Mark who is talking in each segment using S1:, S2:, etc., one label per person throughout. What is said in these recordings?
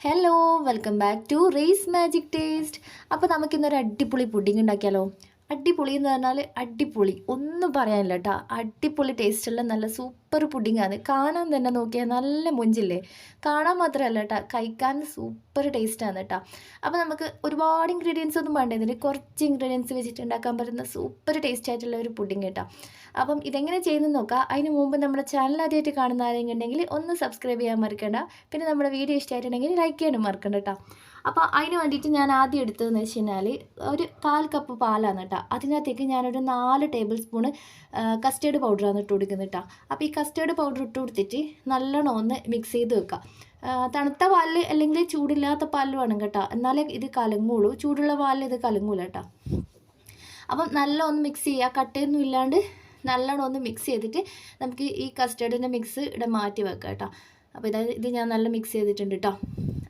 S1: Hello welcome back to race magic taste അപ്പോൾ നമുക്കിന്നൊരു അടിപൊളി പുഡിംഗ് ഉണ്ടാക്കിയാലോ? അടിപൊളി എന്ന് പറഞ്ഞാൽ അടിപൊളി. ഒന്നും പറയാനില്ല കേട്ടോ അടിപൊളി ടേസ്റ്റുള്ള നല്ല സൂപ്പർ പുഡിങ്ങാണ് കാണാൻ തന്നെ നോക്കിയാൽ നല്ല മൊഞ്ചില്ലേ? കാണാൻ മാത്രമല്ല കേട്ടോ കഴിക്കാൻ സൂപ്പർ ടേസ്റ്റാണ് കേട്ടോ അപ്പോൾ നമുക്ക് ഒരുപാട് ഇൻഗ്രീഡിയൻസ് ഒന്നും വേണ്ട. ഇതിന് കുറച്ച് ഇൻഗ്രീഡിയൻസ് വെച്ചിട്ട് ഉണ്ടാക്കാൻ പറ്റുന്ന സൂപ്പർ ടേസ്റ്റ് ആയിട്ടുള്ള ഒരു പുഡിങ് കേട്ടോ അപ്പം ഇതെങ്ങനെ ചെയ്യുന്നത് നോക്കാം. അതിന് മുമ്പ് നമ്മുടെ ചാനൽ ആദ്യമായിട്ട് കാണുന്ന ആരെങ്കിലും ഉണ്ടെങ്കിൽ ഒന്ന് സബ്സ്ക്രൈബ് ചെയ്യാൻ മറക്കണ്ട. പിന്നെ നമ്മുടെ വീഡിയോ ഇഷ്ടമായിട്ടുണ്ടെങ്കിൽ ലൈക്ക് ചെയ്യാനും മറക്കണ്ട കേട്ടോ അപ്പോൾ അതിന് വേണ്ടിയിട്ട് ഞാൻ ആദ്യം എടുത്തതെന്ന് വെച്ച് കഴിഞ്ഞാൽ ഒരു കാൽ കപ്പ് പാലാണ് കേട്ടോ അതിനകത്തേക്ക് ഞാനൊരു നാല് ടേബിൾ സ്പൂണ് കസ്റ്റേർഡ് പൗഡറാണ് ഇട്ട് കൊടുക്കുന്നത് കേട്ടോ അപ്പോൾ ഈ കസ്റ്റേർഡ് പൗഡർ ഇട്ട് കൊടുത്തിട്ട് നല്ലോണം ഒന്ന് മിക്സ് ചെയ്ത് വെക്കുക തണുത്ത പാലിൽ അല്ലെങ്കിൽ ചൂടില്ലാത്ത പാലിൽ വേണം കേട്ടോ. എന്നാലേ ഇത് കലങ്ങുള്ളൂ. ചൂടുള്ള പാലിൽ ഇത് കലങ്ങൂല കേട്ടോ അപ്പം നല്ല ഒന്ന് മിക്സ് ചെയ്യുക കട്ടയൊന്നും ഇല്ലാണ്ട് നല്ലോണം ഒന്ന് മിക്സ് ചെയ്തിട്ട് നമുക്ക് ഈ കസ്റ്റേർഡിന്റെ മിക്സ് ഇവിടെ മാറ്റി വെക്കാം കേട്ടോ അപ്പോൾ ഇത് ഇത് ഞാൻ നല്ല മിക്സ് ചെയ്തിട്ടുണ്ട് കേട്ടോ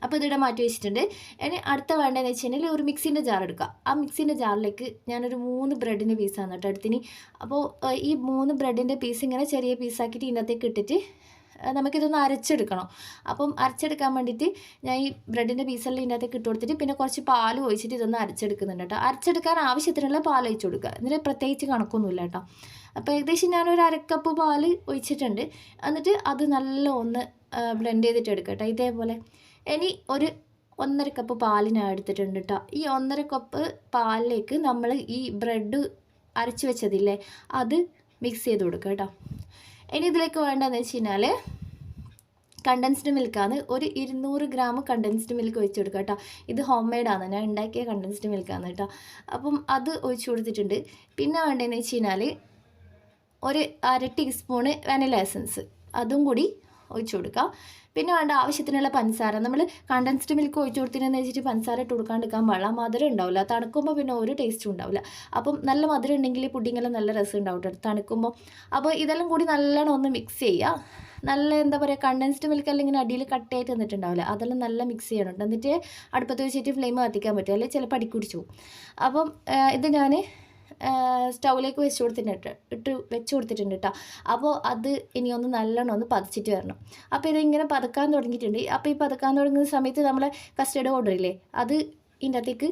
S1: അപ്പോൾ ഇതിവിടെ മാറ്റി വെച്ചിട്ടുണ്ട്. ഇനി അടുത്ത വേണ്ടതെന്ന് വെച്ച് കഴിഞ്ഞാൽ ഒരു മിക്സിന്റെ ജാർ എടുക്കുക. ആ മിക്സിന്റെ ജാറിലേക്ക് ഞാനൊരു മൂന്ന് ബ്രെഡിന്റെ പീസാണ് കേട്ടോ എടുത്തിന്. അപ്പോൾ ഈ മൂന്ന് ബ്രെഡിന്റെ പീസ് ഇങ്ങനെ ചെറിയ പീസാക്കിയിട്ട് ഇതിനകത്തേക്ക് ഇട്ടിട്ട് നമുക്കിതൊന്ന് അരച്ചെടുക്കണം. അപ്പം അരച്ചെടുക്കാൻ വേണ്ടിയിട്ട് ഞാൻ ഈ ബ്രെഡിന്റെ പീസെല്ലാം ഇതിന്റെ ഇട്ട് കൊടുത്തിട്ട് പിന്നെ കുറച്ച് പാൽ ഒഴിച്ചിട്ട് ഇതൊന്ന് അരച്ചെടുക്കുന്നുണ്ട് കേട്ടോ അരച്ചെടുക്കാൻ ആവശ്യത്തിനുള്ള പാൽ ഒഴിച്ച് കൊടുക്കുക. ഇതിന് പ്രത്യേകിച്ച് കണക്കൊന്നുമില്ല കേട്ടോ അപ്പോൾ ഏകദേശം ഞാനൊരു അരക്കപ്പ് പാൽ ഒഴിച്ചിട്ടുണ്ട്. എന്നിട്ട് അത് നല്ല ഒന്ന് ബ്ലെൻഡ് ചെയ്തിട്ട് എടുക്കുക കേട്ടോ ഇതേപോലെ ഇനി ഒരു ഒന്നര കപ്പ് പാലിനാണ് എടുത്തിട്ടുണ്ട് കേട്ടോ ഈ ഒന്നര കപ്പ് പാലിലേക്ക് നമ്മൾ ഈ ബ്രെഡ് അരച്ച് വെച്ചതില്ലേ അത് മിക്സ് ചെയ്ത് കൊടുക്കുക കേട്ടോ ഇനി ഇതിലേക്ക് വേണ്ടതെന്ന് വെച്ച് കഴിഞ്ഞാൽ കണ്ടൻസ്ഡ് മിൽക്കാണ് ഒരു ഇരുന്നൂറ് ഗ്രാം കണ്ടൻസ്ഡ് മിൽക്ക് ഒഴിച്ച് കൊടുക്കുക കേട്ടോ ഇത് ഹോം മെയ്ഡാണ് ഞാൻ ഉണ്ടാക്കിയ കണ്ടൻസ്ഡ് മിൽക്കാണ് കേട്ടോ അപ്പം അത് ഒഴിച്ച് കൊടുത്തിട്ടുണ്ട്. പിന്നെ വേണ്ടതെന്ന് വെച്ച് കഴിഞ്ഞാൽ ഒരു അര ടീസ്പൂണ് വാനില എസൻസ് അതും കൂടി ഒഴിച്ച് കൊടുക്കുക പിന്നെ വേണ്ട ആവശ്യത്തിനുള്ള പഞ്ചസാര. നമ്മൾ കണ്ടൻസ്ഡ് മിൽക്ക് ഒഴിച്ചു കൊടുത്തിരുന്നു വെച്ചിട്ട് പഞ്ചസാര ഇട്ട് കൊടുക്കാണ്ടിരിക്കാൻ പാടില്ല. മധുരം ഉണ്ടാവില്ല. തണുക്കുമ്പോൾ പിന്നെ ഒരു ടേസ്റ്റും ഉണ്ടാവില്ല. അപ്പം നല്ല മധുരം ഉണ്ടെങ്കിൽ പുഡിങ്ങെല്ലാം നല്ല രസം ഉണ്ടാവും കേട്ടോ തണുക്കുമ്പോൾ അപ്പോൾ ഇതെല്ലാം കൂടി നല്ലോണം ഒന്ന് മിക്സ് ചെയ്യുക. നല്ല എന്താ പറയുക കണ്ടൻസ്ഡ് മിൽക്ക് അല്ലെങ്കിൽ അടിയിൽ കട്ടയായിട്ട് നിന്നിട്ടുണ്ടാവില്ല അതെല്ലാം നല്ല മിക്സ് ചെയ്യണം. എന്നിട്ട് അടുപ്പത്ത് വെച്ചിട്ട് ഫ്ലെയിം കത്തിക്കാൻ പറ്റും. അല്ലെങ്കിൽ ചിലപ്പോൾ അടിക്കുടിച്ചു അപ്പം ഇത് ഞാൻ സ്റ്റൗവിലേക്ക് വെച്ച് കൊടുത്തിട്ടുണ്ട് ഇട്ട് വെച്ച് കൊടുത്തിട്ടുണ്ട് കേട്ടോ അപ്പോൾ അത് ഇനി ഒന്ന് നല്ലോണം ഒന്ന് പതിച്ചിട്ട് വരണം. അപ്പോൾ ഇതിങ്ങനെ പതക്കാൻ തുടങ്ങിയിട്ടുണ്ട്. അപ്പോൾ ഈ പതക്കാൻ തുടങ്ങുന്ന സമയത്ത് നമ്മൾ കസ്റ്റേർഡ് ഇല്ലേ? അത് ഇതിന്റെ അകത്തേക്ക്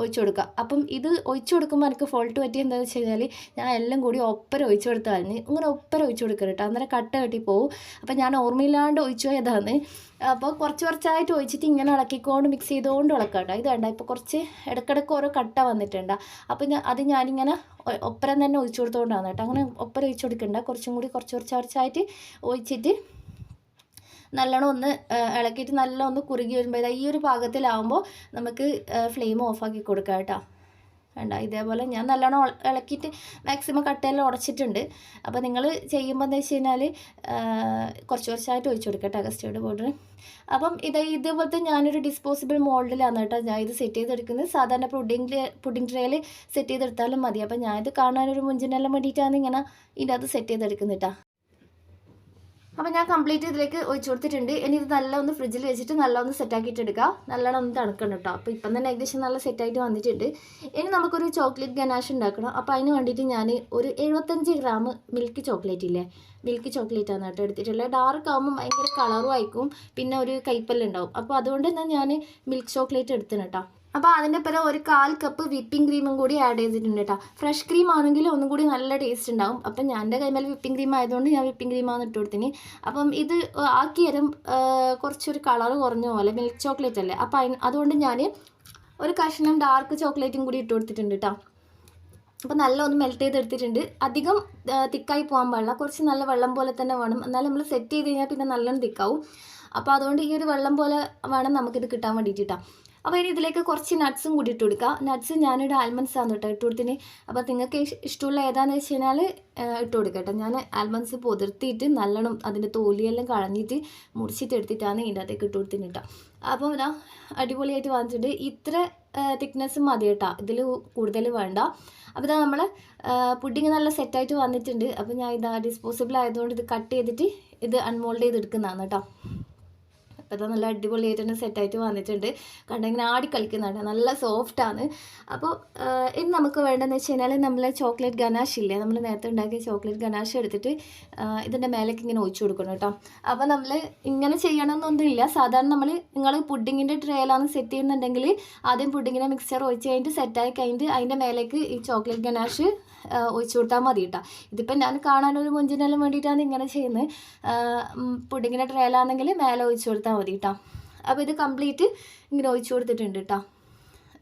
S1: ഒഴിച്ചു കൊടുക്കുക അപ്പം ഇത് ഒഴിച്ചു കൊടുക്കുമ്പോൾ എനിക്ക് ഫോൾട്ട് പറ്റി എന്താണെന്ന് വെച്ച് കഴിഞ്ഞാൽ ഞാൻ എല്ലാം കൂടി ഒപ്പര ഒഴിച്ചു കൊടുത്തായിരുന്നു ഇങ്ങനെ ഒപ്പര ഒഴിച്ചു കൊടുക്കുക കേട്ടോ അന്നേരം കട്ട കെട്ടി പോകും അപ്പം ഞാൻ ഓർമ്മയില്ലാണ്ട് ഒഴിച്ചു പോയതാണ്. അപ്പോൾ കുറച്ച് കുറച്ചായിട്ട് ഒഴിച്ചിട്ട് ഇങ്ങനെ ഇളക്കിക്കൊണ്ട് മിക്സ് ചെയ്തുകൊണ്ട് ഇളക്കുക കേട്ടോ ഇത് വേണ്ട ഇപ്പോൾ കുറച്ച് ഇടയ്ക്കിടയ്ക്ക് ഓരോ കട്ട വന്നിട്ടുണ്ട്. അപ്പോൾ ഞാൻ അത് ഞാനിങ്ങനെ ഒപ്പരം തന്നെ ഒഴിച്ചു കൊടുത്തുകൊണ്ടാണ് കേട്ടോ അങ്ങനെ ഒപ്പരം ഒഴിച്ചു കൊടുക്കണ്ട കുറച്ചും കൂടി കുറച്ച് കുറച്ച് കുറച്ചായിട്ട് ഒഴിച്ചിട്ട് നല്ലോണം ഒന്ന് ഇളക്കിയിട്ട് നല്ല ഒന്ന് കുറുകി വരുമ്പോൾ ഇതാ ഈ ഒരു പാകത്തിലാവുമ്പോൾ നമുക്ക് ഫ്ലെയിം ഓഫാക്കി കൊടുക്കാം കേട്ടോ. വേണ്ട ഇതേപോലെ ഞാൻ നല്ലോണം ഇളക്കിയിട്ട് മാക്സിമം കട്ടയെല്ലാം ഉടച്ചിട്ടുണ്ട്. അപ്പോൾ നിങ്ങൾ ചെയ്യുമ്പോൾ എന്താ വെച്ച് കഴിഞ്ഞാൽ കുറച്ച് കുറച്ചായിട്ട് ഒഴിച്ചു കൊടുക്കട്ടെ കസ്റ്റേർഡ് പൗഡർ അപ്പം ഇത് ഇതേപോലത്തെ ഞാനൊരു ഡിസ്പോസിബിൾ മോൾഡിലാണ് കേട്ടോ ഞാൻ ഇത് സെറ്റ് ചെയ്തെടുക്കുന്നത്. സാധാരണ പുഡിംഗ് പുഡിംഗ് ട്രേയിൽ സെറ്റ് ചെയ്തെടുത്താലും മതി. അപ്പം ഞാനിത് കാണാനൊരു മുഞ്ചിനെല്ലാം വേണ്ടിയിട്ടാണ് ഇങ്ങനെ ഇതിനകത്ത് സെറ്റ് ചെയ്തെടുക്കുന്നത് കേട്ടോ. അപ്പോൾ ഞാൻ കംപ്ലീറ്റ് ഇതിലേക്ക് ഒഴിച്ചു കൊടുത്തിട്ടുണ്ട്. ഇനി ഇത് നല്ല ഒന്ന് ഫ്രിഡ്ജിൽ വെച്ചിട്ട് നല്ല ഒന്ന് സെറ്റാക്കിയിട്ട് എടുക്കുക നല്ലോണം ഒന്ന് തണുക്കണം കേട്ടോ അപ്പോൾ ഇപ്പം തന്നെ ഏകദേശം നല്ല സെറ്റായിട്ട് വന്നിട്ടുണ്ട്. ഇനി നമുക്കൊരു ചോക്ലേറ്റ് ഗനാഷ് ഉണ്ടാക്കണം. അപ്പോൾ അതിന് വേണ്ടിയിട്ട് ഞാൻ ഒരു എഴുപത്തഞ്ച് ഗ്രാം മിൽക്ക് ചോക്ലേറ്റ് ഇല്ലേ? മിൽക്ക് ചോക്ലേറ്റ് ആണ് കേട്ടോ എടുത്തിട്ടുള്ളത്. ഡാർക്ക് ആകുമ്പോൾ ഭയങ്കര കളറും ആയിരിക്കും. പിന്നെ ഒരു കൈപ്പല്ലുണ്ടാവും അപ്പോൾ അതുകൊണ്ട് തന്നെ ഞാൻ മിൽക്ക് ചോക്ലേറ്റ് എടുത്തിന് കേട്ടോ അപ്പോൾ അതിന്റെ പുറം ഒരു കാൽ കപ്പ് വിപ്പിംഗ് ക്രീമും കൂടി ആഡ് ചെയ്തിട്ടുണ്ട് കേട്ടോ ഫ്രഷ് ക്രീം ആണെങ്കിൽ ഒന്നും കൂടി നല്ല ടേസ്റ്റ് ഉണ്ടാവും. അപ്പം ഞാൻ എന്റെ കൈമേൽ വിപ്പിംഗ് ക്രീം ആയതുകൊണ്ട് ഞാൻ വിപ്പിംഗ് ക്രീമാണ് ഇട്ട് കൊടുത്തിന് അപ്പം ഇത് ആക്കിയരം കുറച്ചൊരു കളർ കുറഞ്ഞ പോലെ മിൽക്ക് ചോക്ലേറ്റ് അല്ലേ? അപ്പോൾ അതുകൊണ്ട് ഞാൻ ഒരു കഷ്ണം ഡാർക്ക് ചോക്ലേറ്റും കൂടി ഇട്ട് കൊടുത്തിട്ടുണ്ട് കേട്ടോ അപ്പോൾ നല്ല ഒന്ന് മെൽറ്റ് ചെയ്തെടുത്തിട്ടുണ്ട്. അധികം തിക്കായി പോകാൻ പാടില്ല. കുറച്ച് നല്ല വെള്ളം പോലെ തന്നെ വേണം. എന്നാലും നമ്മൾ സെറ്റ് ചെയ്ത് കഴിഞ്ഞാൽ പിന്നെ നല്ലോണം തിക്കാവും അപ്പോൾ അതുകൊണ്ട് ഈ ഒരു വെള്ളം പോലെ വേണം നമുക്കിത് കിട്ടാൻ വേണ്ടിയിട്ടാണ് അപ്പോൾ ഇനി ഇതിലേക്ക് കുറച്ച് നട്ട്സും കൂടി ഇട്ട് കൊടുക്കുക നട്ട്സ് ഞാനിവിടെ ആൽമണ്ട്സ് ആണ് കേട്ടോ ഇട്ട് കൊടുത്തിന്. അപ്പോൾ നിങ്ങൾക്ക് ഇഷ്ടമുള്ള ഏതാണെന്ന് വെച്ച് കഴിഞ്ഞാൽ ഇട്ട് കൊടുക്കട്ടെ. ഞാൻ ആൽമണ്ട്സ് പൊതിർത്തിയിട്ട് നല്ലോണം അതിന്റെ തോലിയെല്ലാം കളഞ്ഞിട്ട് മുറിച്ചിട്ട് എടുത്തിട്ടാണ് ഇതിന്റെ അകത്തേക്ക് ഇട്ട് കൊടുത്തിന് കേട്ടോ. അപ്പോൾ ഇതാ അടിപൊളിയായിട്ട് വന്നിട്ടുണ്ട്. ഇത്ര തിക്നെസ് മതി കേട്ടോ. ഇതിൽ കൂടുതൽ വേണ്ട. അപ്പോൾ ഇതാ നമ്മൾ പുഡിങ് നല്ല സെറ്റായിട്ട് വന്നിട്ടുണ്ട്. അപ്പോൾ ഞാൻ ഇതാ ഡിസ്പോസിബിൾ ആയതുകൊണ്ട് ഇത് കട്ട് ചെയ്തിട്ട് ഇത് അൺമോൾഡ് ചെയ്ത് എടുക്കുന്നതാണ് കേട്ടോ. അപ്പോൾ നല്ല അടിപൊളിയായിട്ട് തന്നെ സെറ്റായിട്ട് വന്നിട്ടുണ്ട്. കണ്ട ഇങ്ങനെ ആടി കളിക്കുന്നുണ്ട് നല്ല സോഫ്റ്റാണ് അപ്പോൾ ഇനി നമുക്ക് വേണ്ടതെന്ന് വെച്ച് കഴിഞ്ഞാൽ നമ്മൾ ചോക്ലേറ്റ് ഗനാഷ് ഇല്ലേ? നമ്മൾ നേരത്തെ ഉണ്ടാക്കിയ ചോക്ലേറ്റ് ഗനാഷ് എടുത്തിട്ട് ഇതിന്റെ മേലേക്ക് ഇങ്ങനെ ഒഴിച്ചു കൊടുക്കണം കേട്ടോ. അപ്പോൾ നമ്മൾ ഇങ്ങനെ ചെയ്യണമെന്നൊന്നുമില്ല സാധാരണ നമ്മൾ നിങ്ങൾ പുഡിങ്ങിന്റെ ട്രേയിലാണ് സെറ്റ് ചെയ്യുന്നുണ്ടെങ്കിൽ ആദ്യം പുഡിങ്ങിനെ മിക്സ്ചർ ഒഴിച്ച് കഴിഞ്ഞിട്ട് സെറ്റായി കഴിഞ്ഞിട്ട് അതിന്റെ മേലേക്ക് ഈ ചോക്ലേറ്റ് ഗനാഷ് ഒഴിച്ചു കൊടുത്താൽ മതി കേട്ടോ. ഇതിപ്പോൾ ഞാൻ കാണാനൊരു മുഞ്ചിനെല്ലാം വേണ്ടിയിട്ടാണ് ഇങ്ങനെ ചെയ്യുന്നത്. പുഡിങ്ങിന്റെ ട്രേയിലാണെങ്കിൽ മേലെ ഒഴിച്ചു കൊടുത്താൽ മതി കേട്ടോ അപ്പോൾ ഇത് കംപ്ലീറ്റ് ഇങ്ങനെ ഒഴിച്ചു കൊടുത്തിട്ടുണ്ട് കേട്ടോ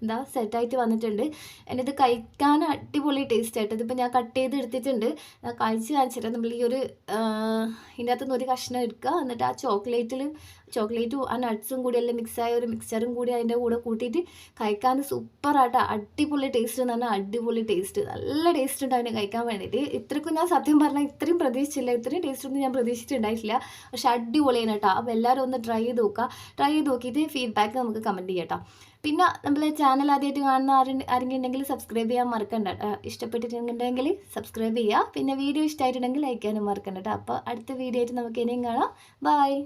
S1: എന്താ സെറ്റായിട്ട് വന്നിട്ടുണ്ട്. എന്റെ ഇത് കഴിക്കാൻ അടിപൊളി ടേസ്റ്റ് ആയിട്ട്. ഇതിപ്പോൾ ഞാൻ കട്ട് ചെയ്ത് എടുത്തിട്ടുണ്ട്. കഴിച്ച് കാണിച്ചിട്ട് നമ്മൾ ഈ ഒരു ഇതിനകത്ത് അകത്തുനിന്ന് ഒരു കഷ്ണം എടുക്കുക. എന്നിട്ട് ആ ചോക്ലേറ്റിൽ ചോക്ലേറ്റും ആ നട്ട്സും കൂടി എല്ലാം മിക്സായ ഒരു മിക്സറും കൂടി അതിന്റെ കൂടെ കൂട്ടിയിട്ട് കഴിക്കാൻ സൂപ്പറായിട്ട് അടിപൊളി ടേസ്റ്റ് എന്ന് പറഞ്ഞാൽ അടിപൊളി ടേസ്റ്റ് നല്ല ടേസ്റ്റ് ഉണ്ട് അതിനെ കഴിക്കാൻ വേണ്ടിയിട്ട്. ഇത്രയ്ക്കും ഞാൻ സത്യം പറഞ്ഞാൽ ഇത്രയും പ്രതീക്ഷിച്ചില്ല. ഇത്രയും ടേസ്റ്റ് ഒന്നും ഞാൻ പ്രതീക്ഷിച്ചിട്ടുണ്ടായിട്ടില്ല. പക്ഷെ അടിപൊളിയാണ് കേട്ടോ. അപ്പോൾ എല്ലാവരും ഒന്ന് ട്രൈ ചെയ്ത് നോക്കുക. ട്രൈ ചെയ്ത് നോക്കിയിട്ട് ഫീഡ്ബാക്ക് നമുക്ക് കമന്റ് ചെയ്യാം കേട്ടോ. പിന്നെ നമ്മളെ ചാനൽ ആദ്യമായിട്ട് കാണുന്ന ആരും ആരെങ്കിലും ഉണ്ടെങ്കിൽ സബ്സ്ക്രൈബ് ചെയ്യാൻ മറക്കണ്ട. ഇഷ്ടപ്പെട്ടിട്ടുണ്ടെങ്കിൽ സബ്സ്ക്രൈബ് ചെയ്യുക. പിന്നെ വീഡിയോ ഇഷ്ടമായിട്ടുണ്ടെങ്കിൽ ലൈക്ക് ചെയ്യാനും മറക്കണ്ട അപ്പോൾ അടുത്ത വീഡിയോ ആയിട്ട് നമുക്ക് ഇനിയും കാണാം. ബൈ